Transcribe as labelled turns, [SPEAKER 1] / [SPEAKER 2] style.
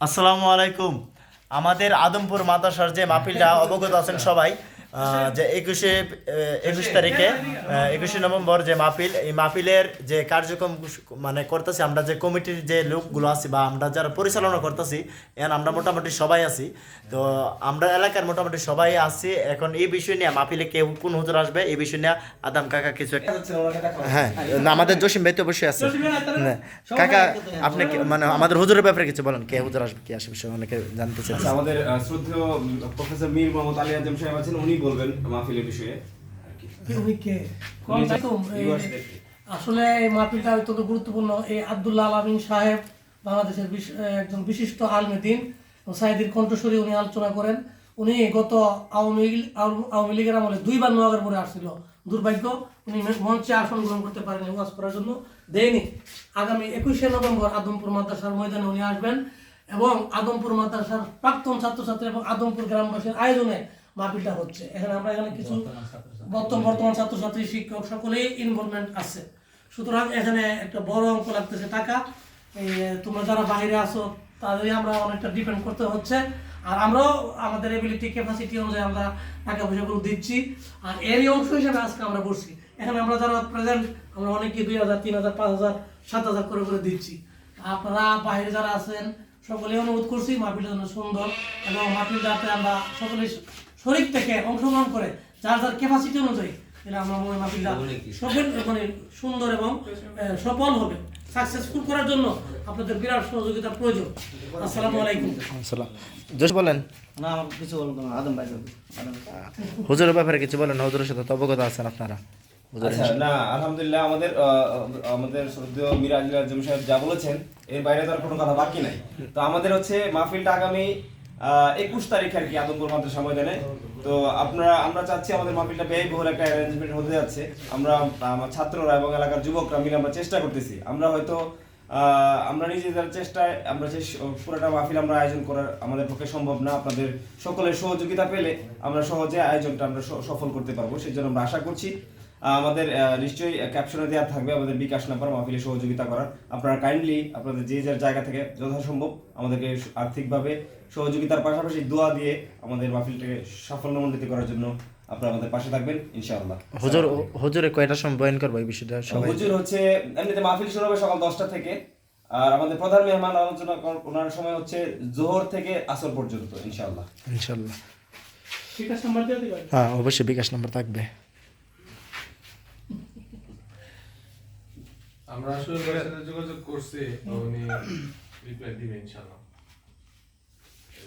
[SPEAKER 1] আসসালামু আলাইকুম। আমাদের আদমপুর মাদ্রাসার যে মাহফিলটা অবগত আছেন সবাই যে একুশে একুশ তারিখে একুশে নভেম্বর যে মাহফিল এই মাহফিলের যে কার্যক্রম মানে করতেছি আমরা যে কমিটির যে লোকগুলো আছি বা আমরা যারা পরিচালনা করতেছি এখন আমরা মোটামুটি সবাই আছি। তো আমরা এলাকার মোটামুটি সবাই আছি। এখন এই বিষয় নিয়ে মাহফিলে কেউ কোন হুজুর আসবে এই বিষয় নিয়ে আদাম কাকা কিছু একটা হ্যাঁ না, আমাদের জসিম ভাই তো অবশ্যই আছে। হ্যাঁ, কাকা আপনি কি- মানে আমাদের হুজুরের ব্যাপারে কিছু বলেন কে হুজুর আসবে কি আসবে বিষয়ে অনেকে জানতে চাই
[SPEAKER 2] আচ্ছা আমাদের শ্রদ্ধেয় প্রফেসর মীর মোহাম্মদ আলী আজম সাহেব আছেন উনি বলবেন মাহফিলের বিষয়ে।
[SPEAKER 3] আসলে এই মাহফিলটা অত্যন্ত গুরুত্বপূর্ণ। এই আব্দুল্লাহ আলামিন সাহেব বাংলাদেশের একজন বিশিষ্ট আলমেদিন সাইদির কণ্ঠস্বরী উনি আলোচনা করেন। উনি গত আওয়ামী আওয়ামী- আওয়ামী লীগের আমলে দুইবার নোয়াগারপুরে আসছিল। দুর্ভাগ্য উনি মঞ্চে আসন গ্রহণ করতে পারেনি ওয়াজ করার জন্য দেয়নি। আগামী একুশে নভেম্বর আদমপুর মাদ্রাসার ময়দানে উনি আসবেন এবং আদমপুর মাদ্রাসার প্রাক্তন ছাত্রছাত্রী এবং আদমপুর গ্রামবাসীর আয়োজনে মাহফিলটা হচ্ছে। এখানে আমরা এখানে কিছু বর্তমান বর্তমান ছাত্রছাত্রী শিক্ষক সকলেই ইনভলভমেন্ট আছে। সুতরাং এখানে একটা বড় অঙ্ক লাগতেছে টাকা। তোমরা যারা বাইরে আসো তাদেরই আমরা অনেকটা ডিপেন্ড করতে হচ্ছে। আর আমরাও আমাদের এবিলিটি ক্যাপাসিটি অনুযায়ী আমরা টাকা পয়সাগুলো দিচ্ছি। আর এরই অংশ হিসেবে আজকে আমরা বসছি এখানে আমরা যারা প্রেজেন্ট আমরা অনেকে দুই হাজার তিন হাজার পাঁচ হাজার সাত হাজার করে করে দিচ্ছি। আপনারা বাইরে যারা আছেন সকলেই অনুরোধ করছি মাহফিলটা যেন সুন্দর এবং মাহফিল যাতে আমরা সকলে শরীর থেকে অংশগ্রহণ করে যার যার ক্যাপাসিটি অনুযায়ী তাহলে আমরা মনে সফল মানে সুন্দর এবং সফল হবে। সাকসেসফুল করার জন্য আপনাদের বিরাট সহযোগিতার প্রয়োজন। আসসালামু আলাইকুম।
[SPEAKER 1] সালাম জোশ বলেন।
[SPEAKER 4] না আমার কিছু বলব না আদম ভাই বলবে। আদম ভাই।
[SPEAKER 1] হুজুরের ব্যাপারে কিছু বলেন হুজুরের সাথে অবগত আছেন আপনারা?
[SPEAKER 2] আচ্ছা না আলহামদুলিল্লাহ আমাদের আহ, আমাদের শ্রদ্ধেয় মীর আলী আজম সাহেব যা বলেছেন এর বাইরে তো আর কোনো কথা বাকি নাই। তো আমাদের হচ্ছে মাহফিলটা আগামী একুশ তারিখ আর কি আদমপুর মাদ্রাসা ময়দানে। তো আপনারা, আমরা চাচ্ছি আমাদের মাহফিলটা ব্যয়বহুল একটা অ্যারেঞ্জমেন্ট হতে যাচ্ছে। আমরা, আমার ছাত্ররা এবং এলাকার যুবকরা মিলে আমরা চেষ্টা করতেছি। আমরা হয়তো আমরা নিজেদের চেষ্টায়, আমরা যে পুরোটা মাহফিল আমরা আয়োজন করার আমাদের পক্ষে সম্ভব না। আপনাদের সকলের সহযোগিতা পেলে আমরা সহজে আয়োজনটা আমরা সফল করতে পারব। সেই জন্য আমরা আশা করছি আমাদের নিশ্চয়ই ক্যাপশনে দেওয়া থাকবে আমাদের বিকাশ নাম্বার মাহফিলে সহযোগিতা করার। আপনারা কাইন্ডলি আপনাদের যে যার জায়গা থেকে যথাসম্ভব আমাদেরকে আর্থিকভাবে সহযোগিতার পাশাপাশি দোয়া দিয়ে আমাদের মাহফিলটাকে সাফল্যমণ্ডিত করার জন্য আপনারা আমাদের পাশে থাকবেন ইনশাআল্লাহ।
[SPEAKER 1] হুজুর হুজুরে সময় বয়ান করব এই বিষয়টা সবাই?
[SPEAKER 2] হুজুর হচ্ছে এমনিতে মাহফিল শুরু হবে সকাল দশটা থেকে। আর আমাদের প্রধান মেহমান আলোচনা ওনার সময় হচ্ছে জোহর থেকে আসর পর্যন্ত ইনশাআল্লাহ।
[SPEAKER 1] ইনশাল্লাহ
[SPEAKER 3] ঠিক আছে নাম্বার দিয়ে
[SPEAKER 1] হ্যাঁ অবশ্যই বিকাশ নাম্বার থাকবে।
[SPEAKER 5] আমরা আসলে যোগাযোগ করছি উনি রিপ্লাই দিবে